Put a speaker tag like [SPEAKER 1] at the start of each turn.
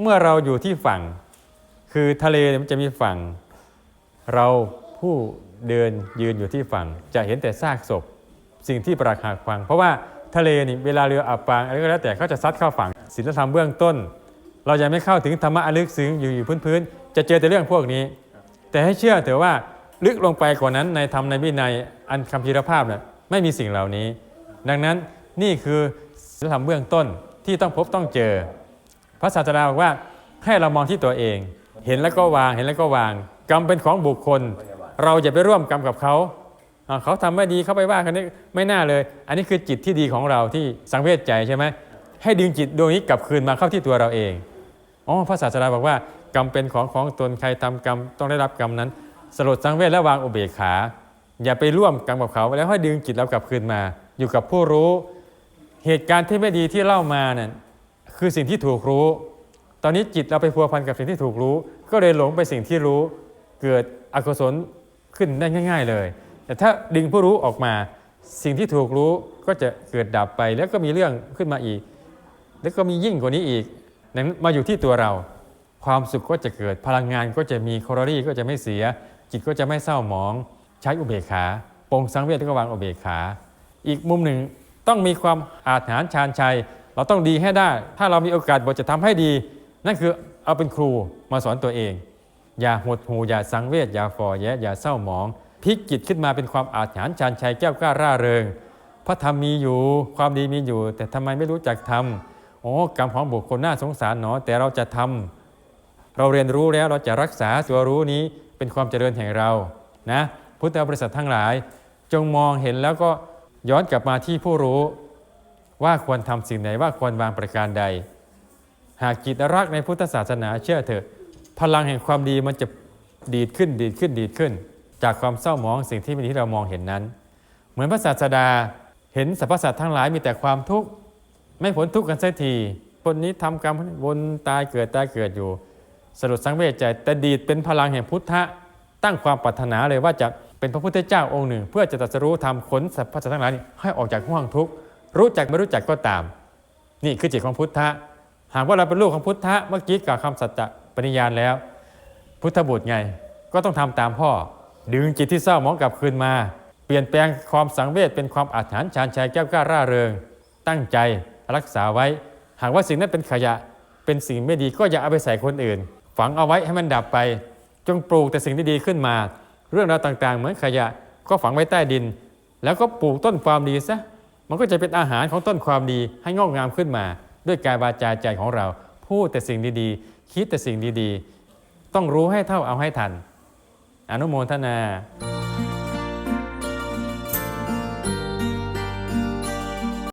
[SPEAKER 1] เมื่อเราอยู่ที่ฝั่ง คือทะเลมันจะมีฝั่ง เราผู้เดินยืนอยู่ที่ฝั่ง จะเห็นแต่ซากศพ สิ่งที่ปรักหักฟัง เพราะว่าทะเลนี่เวลาเรืออับปางอะไรก็แล้วแต่เขาจะซัดเข้าฝั่งศีลธรรมเบื้องต้น เรายังไม่เข้าถึงธรรมะลึกซึ้งอยู่อยู่พื้นๆจะเจอแต่เรื่องพวกนี้ แต่ให้เชื่อเถอะว่าลึกลงไปกว่านั้นในธรรมในวินัยอันคัมภีรภาพน่ะไม่มีสิ่งเหล่านี้ ดังนั้นนี่คือศีลธรรมเบื้องต้นที่ต้องพบต้องเจอ พระศาสดาบอกว่าให้เรามองที่ตัวเอง เห็นแล้วก็วางเห็นแล้วก็วาง กรรมเป็นของบุคคล เราอย่าไปร่วมกรรมกับเขาเขาทำไม่ดีเขาไปว่ากันนี้ไม่น่าเลย อันนี้คือจิตที่ดีของเราที่สังเวชใจใช่ไหมให้ดึงจิตดวงนี้กลับคืนมาเข้าที่ตัวเราเองอ๋อพระศาสดาบอกว่ากรรมเป็นของของตนใครทำกรรมต้องได้รับกรรมนั้น สลดสังเวชและวางอุเบกขา อย่าไปร่วมกรรมกับเขาแล้วให้ดึงจิตเรากลับคืนมา อยู่กับผู้รู้ เหตุการณ์ที่ไม่ดีที่เล่ามานั่น คือสิ่งที่ถูกรู้ ตอนนี้จิตเราไปพัวพันกับสิ่งที่ถูกรู้ ก็เลยหลงไปสิ่งที่รู้ เกิดอกุศลขึ้นได้ง่าย ๆเลย แต่ถ้าดึงผู้รู้ออกมา สิ่งที่ถูกรู้ก็จะเกิดดับไปแล้วก็มีเรื่องขึ้นมาอีก แล้วก็มียิ่งกว่านี้อีกนั้นมาอยู่ที่ตัวเรา ความสุขก็จะเกิดพลังงานก็จะมีแคลอรี่ก็จะไม่เสีย จิตก็จะไม่เศร้าหมอง ใช้อุเบกขาปรงสังเวชก็วางอุเบกขา อีกมุมหนึ่งต้องมีความอาถรรพ์ชาญชัย เราต้องดีให้ได้ ถ้าเรามีโอกาสบทจะทำให้ดี นั่นคือเอาเป็นครูมาสอนตัวเอง อย่าหดหูอย่าสังเวชอย่าฝ่อแยะอย่าเศร้าหมองพลิกจิตขึ้นมาเป็นความอาถรรพ์ชาญชัยแก้วกล้าร่าเริงพระธรรมมีอยู่ความดีมีอยู่ แต่ทำไมไม่รู้จักทำโอ้กรรมของบุคคลน่าสงสารหนอ แต่เราจะทำเราเรียนรู้แล้วเราจะรักษาตัวรู้นี้เป็นความเจริญแห่งเรานะพุทธบริษัททั้งหลาย จงมองเห็นแล้วก็ย้อนกลับมาที่ผู้รู้ ว่าควรทำสิ่งไหนว่าควรวางประการใด หากจิตรักในพุทธศาสนาเชื่อเถอะ พลังแห่งความดีมันจะดีดขึ้นดีดขึ้นดีดขึ้น จากความเศร้าหมองสิ่งที่มีที่เรามองเห็นนั้น เหมือนพระศาสดาเห็นสรรพสัตว์ทั้งหลายมีแต่ความทุกข์ไม่พ้นทุกข์กันสักทีคนนี้ทำกรรมวนตายเกิดตายเกิดอยู่สลดสังเวชใจแต่ดีดเป็นพลังแห่งพุทธะตั้งความปรารถนาเลยว่าจะเป็นพระพุทธเจ้าองค์หนึ่ง เพื่อจะตรัสรู้ทำขนสรรพสัตว์ทั้งหลายให้ออกจากห่วงทุกข์ รู้จักไม่รู้จักก็ตาม นี่คือจิตของพุทธะ หากว่าเราเป็นลูกของพุทธะเมื่อกี้กล่าวคำสัจจะปณิญาณแล้ว พุทธบุตรไงก็ต้องทำตามพ่อ ดึงจิตที่เศร้าหมองกลับคืนมา เปลี่ยนแปลงความสังเวชเป็นความอาถรรพ์ชาญชัยแก้วกล้าร่าเริง ตั้งใจรักษาไว้ หากว่าสิ่งนั้นเป็นขยะเป็นสิ่งไม่ดีก็อย่าเอาไปใส่คนอื่น ฝังเอาไว้ให้มันดับไป จงปลูกแต่สิ่งที่ดีขึ้นมา เรื่องราวต่างๆ เหมือนขยะก็ฝังไว้ใต้ดิน แล้วก็ปลูกต้นความดีซะ มันก็จะเป็นอาหารของต้นความดีให้งอกงามขึ้นมา ด้วยกายวาจาใจของเรา พูดแต่สิ่งดีๆ คิดแต่สิ่งดีๆ ต้องรู้ให้เท่าเอาให้ทัน อนุโมทนา